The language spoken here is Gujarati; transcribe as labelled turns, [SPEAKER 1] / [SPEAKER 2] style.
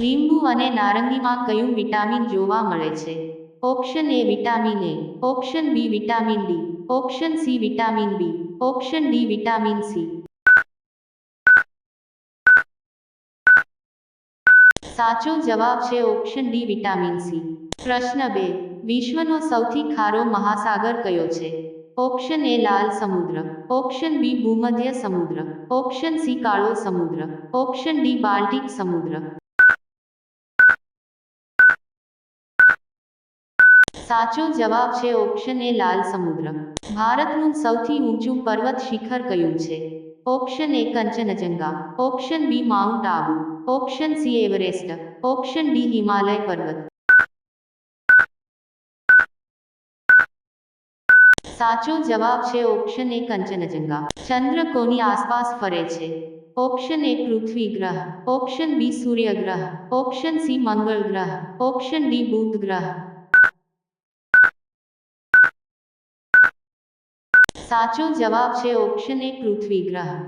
[SPEAKER 1] લીંબુ અને નારંગીમાં કયું વિટામિન જોવા મળે છે? Option A vitamin A, option B vitamin D, option C vitamin B, option D vitamin C. સાચો જવાબ છે ઓપ્શન ડી વિટામિન સી. પ્રશ્ન બે, વિશ્વનો સૌથી ખારો મહાસાગર કયો છે? ઓપ્શન એ લાલ સમુદ્ર, ઓપ્શન બી ભૂમધ્ય સમુદ્ર, ઓપ્શન સી કાળો સમુદ્ર, ઓપ્શન ડી બાલ્ટિક સમુદ્ર. સાચો જવાબ છે ઓપ્શન એ લાલ સમુદ્ર. ભારતનું સૌથી ઊંચું પર્વત શિખર કયું છે? Option A Kanchenjunga. Option B mount Abu. Option C Everest. Option D Himalaya પર્વત. સાચો જવાબ છે ઓપ્શન એ કંચનજંગા. ચંદ્ર કોની આસપાસ ફરે છે? ઓપ્શન એ પૃથ્વી ગ્રહ. ઓપ્શન બી સૂર્ય ગ્રહ. ઓપ્શન સી મંગળ ગ્રહ. ઓપ્શન ડી બુધ ગ્રહ. સાચો જવાબ છે ઓપ્શન એ પૃથ્વી ગ્રહ